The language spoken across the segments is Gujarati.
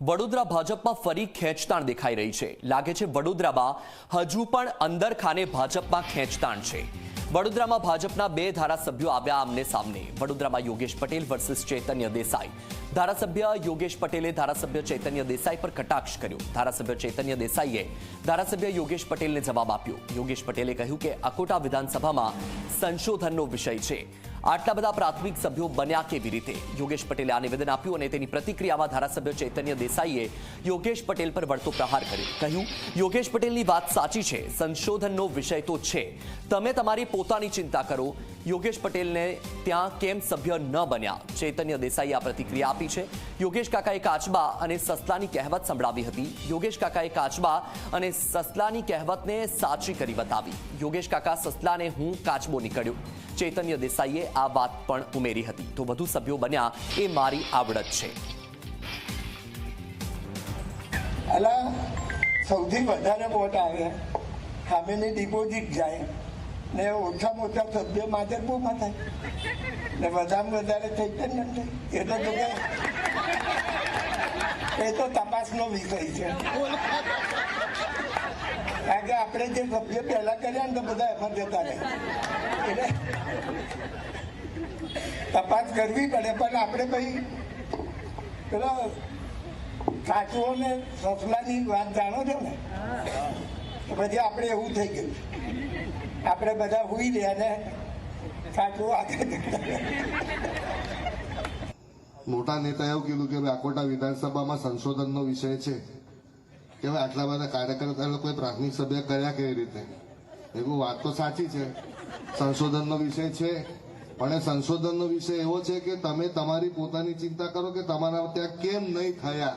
વડોદરા ભાજપમાં ફરી ખેંચતાણ દેખાઈ રહી છે. લાગે છે વડોદરામાં હજુ પણ અંદર ખાને ભાજપમાં ખેંચતાણ છે. વડોદરામાં ભાજપના બે ધારાસભ્યો આવ્યા આમને સામને. વડોદરામાં યોગેશ પટેલ વર્સિસ ચૈતન્ય દેસાઈ. ધારાસભ્ય યોગેશ પટેલે ધારાસભ્ય ચૈતન્ય દેસાઈ પર કટાક્ષ કર્યો. ધારાસભ્ય ચૈતન્ય દેસાઈએ ધારાસભ્ય યોગેશ પટેલને જવાબ આપ્યો. યોગેશ પટેલે કહ્યું કે અકોટા વિધાનસભામાં સંશોધનનો વિષય છે. આટલા બધા પ્રાથમિક સભ્યો બન્યા કેવી રીતે? યોગેશ પટેલે આ નિવેદન આપ્યું અને તેની પ્રતિક્રિયામાં ધારાસભ્ય ચૈતન્ય દેસાઈએ યોગેશ પટેલ પર વળતો પ્રહાર કર્યો. કહ્યું, યોગેશ પટેલની વાત સાચી છે, સંશોધનનો વિષય તો છે. તમે તમારી પોતાની ચિંતા કરો યોગેશ પટેલને ત્યાં કેમ સભ્ય ન બન્યા? ચૈતન્ય દેસાઈએ આ પ્રતિક્રિયા આપી છે. યોગેશ કાકાએ કાચબા અને સસલાની કહેવત સંભળાવી હતી. યોગેશ કાકાએ કાચબા અને સસલાની કહેવતને સાચી કરી બતાવી. યોગેશ કાકા, સસલાને હું કાચબો નીકળ્યો. ચૈતન્ય દેસાઈએ આ વાત પણ ઉમેરી હતી. તો વધુ સભ્યો બન્યા એ મારી આવડત છે. સૌથી વધારે વોટ આવે. સામેની ડિપોઝિટ જાય. ને ઓછામાં ઓછા સભ્ય માધરપુરમાં થાય ને વધારેમાં વધારે ચૈતન્ય થાય એટલે તો કે એ તો તપાસનો વિષય છે. કારણ કે આપણે જે સભ્ય પહેલા કર્યા ને તો બધા એમાં જતા રહે એટલે તપાસ કરવી પડે, પણ આપણે કઈ પેલો સાચવો ને સસલાની વાત જાણો છો ને? પછી આપણે એવું થઈ ગયું. આપણે બધા હુઈ રહ્યા ને, કાચું આગળ મોટા નેતા એવું કીધું કે આકોટા વિધાનસભામાં સંશોધનનો વિષય છે. કે ભાઈ આટલા બધા કાર્યકર્તા લોકોએ પ્રાથમિક સભ્ય કર્યા કેવી રીતે? એવું વાત તો સાચી છે. સંશોધનનો વિષય છે. પણ એ સંશોધનનો વિષય એવો છે કે તમે તમારી પોતાની ચિંતા કરો કે તમારા ત્યાં કેમ નહીં થયા.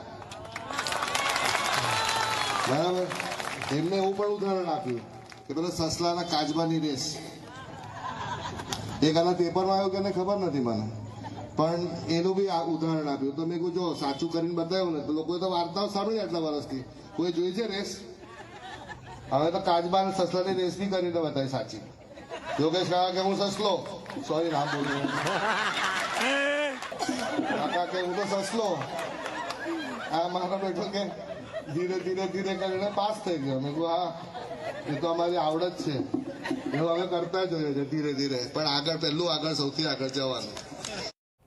બરાબર? એમને એવું પણ ઉદાહરણ આપ્યું. કે પેલા સસલાના કાચબાની રેસ એક આના પેપરમાં આવ્યું કે એને ખબર નથી મને. પણ એનું બી આ ઉદાહરણ આપ્યું. તો મેં કહું જો સાચું કરીને બતાવ્યું ને. તો લોકોએ તો વાર્તાઓ સાંભળી આટલા વર્ષથી. કોઈ જોઈ છે રેસ હવે તો કાચબા અને સસલાની રેસ નહીં કરીને બતાવી સાચી. યોગેશ કાકા કે હું સસલો? સોરી નામ બોલું. કાકા કે હું તો સસલો? આ મારા બેઠો કે ધીરે ધીરે ધીરે કરીને પાસ થઈ ગયો. મેં કહ્યું હા, એ તો અમારી આવડત છે. એવું અમે કરતા જ હોઈએ છીએ ધીરે ધીરે. પણ આગળ, પહેલું આગળ સૌથી આગળ જવાનું.